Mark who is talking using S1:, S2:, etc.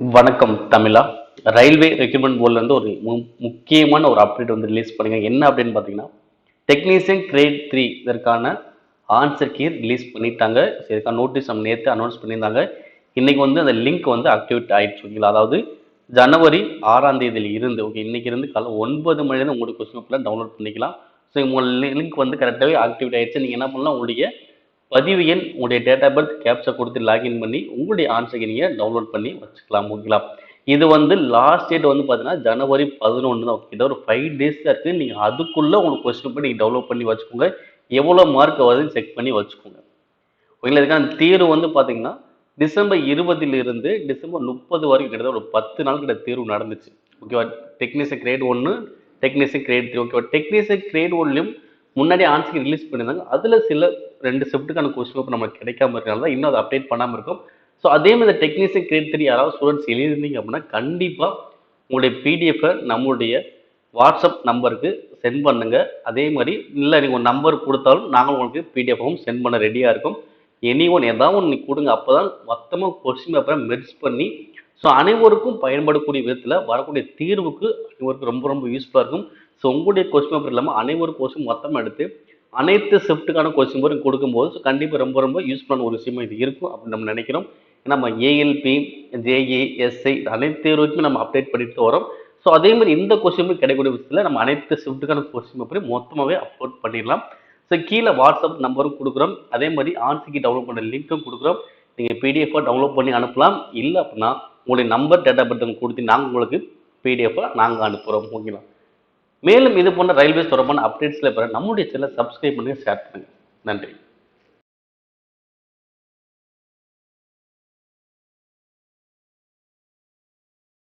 S1: வணக்கம் தமிழா. Railway recruitment போர்ட்லேருந்து ஒரு மு- முக்கியமான ஒரு அப்டேட் வந்து ரிலீஸ் பண்ணுங்க. என்ன அப்படின்னு பார்த்தீங்கன்னா டெக்னீஷியன் கிரேட் த்ரீ இதற்கான ஆன்சர் கீ ரிலீஸ் பண்ணிட்டாங்க. இதுக்கான நோட்டீஸ் நம்ம நேற்று அனௌன்ஸ் பண்ணியிருந்தாங்க. இன்னைக்கு வந்து அந்த லிங்க் வந்து ஆக்டிவேட் ஆயிடுச்சு ஓகேங்களா? அதாவது ஜனவரி ஆறாம் தேதியில் இருந்து ஓகே இன்னைக்கு இருந்து காலை ஒன்பது மணிலேருந்து உங்களுக்கு கொஸ்டின் பேப்பரில் டவுன்லோட் பண்ணிக்கலாம். ஸோ உங்கள் லிங்க் வந்து கரெக்டாகவே ஆக்டிவேட் ஆயிடுச்சு. நீங்கள் என்ன பண்ணலாம் உங்களுடைய பதிவு எண் உங்களுடைய டேட் ஆஃப் பர்த் கேப்சா கொடுத்து லாகின் பண்ணி உங்களுடைய ஆன்சரை நீங்கள் டவுன்லோட் பண்ணி வச்சுக்கலாம் ஓகேங்களா இது வந்து லாஸ்ட் டேட் வந்து பார்த்தீங்கன்னா ஜனவரி பதினொன்று தான். கிட்ட ஒரு ஃபைவ் டேஸ் தான் இருக்குது நீங்கள் அதுக்குள்ளே உங்களுக்கு கொஸ்டின் போய் நீங்கள் டவுன்லோட் பண்ணி வச்சுக்கோங்க. எவ்வளோ மார்க் வருதுன்னு செக் பண்ணி வச்சுக்கோங்க. ஓகேங்களா இதுக்கான தீர்வு வந்து பார்த்தீங்கன்னா டிசம்பர் இருபதிலிருந்து டிசம்பர் முப்பது வரைக்கும் கிட்டத்தட்ட ஒரு பத்து நாள் கிட்ட தேர்வு நடந்துச்சு. ஓகேவா டெக்னீஷியன் கிரேட் ஒன்று டெக்னீஷியன் கிரேட் த்ரீ ஓகேவா டெக்னீஷியன் கிரேட் ஒன்லையும் முன்னாடி ஆன்சர் ரிலீஸ் பண்ணியிருந்தாங்க. அதில் சில ரெண்டு ஷிஃப்ட்டுக்கான கொஸ்டின் பேப்பர் நம்மளுக்கு கிடைக்காம இருக்கனால தான் இன்னும் அதை அப்டேட் பண்ணாமல் இருக்கும். ஸோ அதே மாதிரி டெக்னீஷியன் கிரேட் த்ரீ யாராவது ஸ்டூடெண்ட்ஸ் எழுதியிருந்தீங்க அப்படின்னா கண்டிப்பாக உங்களுடைய பிடிஎஃபை நம்மளுடைய வாட்ஸ்அப் நம்பருக்கு சென்ட் பண்ணுங்கள் அதே மாதிரி இல்லை நீங்கள் ஒரு நம்பர் கொடுத்தாலும் நாங்கள் உங்களுக்கு பிடிஎஃப்பும் சென்ட் பண்ண ரெடியாக இருக்கும். எனி ஒன் ஏதாவது ஒன்று கொடுங்க. அப்போ தான் மொத்தமாக கொஸ்டின் பேப்பரை மெர்ஜ் பண்ணி ஸோ அனைவருக்கும் பயன்படக்கூடிய விதத்தில் வரக்கூடிய தீர்வுக்கு அனைவருக்கும் ரொம்ப ரொம்ப யூஸ்ஃபுல்லாக இருக்கும். ஸோ உங்களுடைய கொஸ்டின் பேப்பர் இல்லாமல் அனைவரும் கொஸ்டின் மொத்தமாக எடுத்து அனைத்து ஷிஃப்ட்டுக்கான கொஸ்டின் பேரும் கொடுக்கும்போது ஸோ கண்டிப்பாக ரொம்ப ரொம்ப யூஸ்ஃபுல்லான ஒரு விஷயமா இது இருக்கும் அப்படின்னு நம்ம நினைக்கிறோம். ஏன்னா நம்ம ஏஎல்பி ஜேஇ எஸ்ஐ அனைத்து தேர்வுக்குமே நம்ம அப்டேட் பண்ணிட்டு வரோம். ஸோ அதே மாதிரி இந்த கொஸ்டின் பேப்பர் கிடைக்கக்கூடிய விஷயத்தில் நம்ம அனைத்து ஷிஃப்ட்டுக்கான கொஸ்டின் பேப்பரையும் மொத்தமாகவே அப்லோட் பண்ணிடலாம். ஸோ கீழே வாட்ஸ்அப் நம்பரும் கொடுக்குறோம். அதே மாதிரி ஆன்சிக்கு டவுன்லோட் பண்ண லிங்க்கும் கொடுக்குறோம். நீங்கள் பிடிஎஃபாக டவுன்லோட் பண்ணி அனுப்பலாம். இல்லை அப்படின்னா உங்களுடைய நம்பர் டேட்டா பட்டன் கொடுத்து நாங்கள் உங்களுக்கு பிடிஎஃபாக நாங்கள் அனுப்புகிறோம் ஓகேங்களா மேலும் இது போன்ற ரயில்வே தொடர்பான அப்டேட்ஸில் பெற நம்முடைய சேனலை சப்ஸ்கிரைப் பண்ணி ஷேர் பண்ணுங்கள் நன்றி.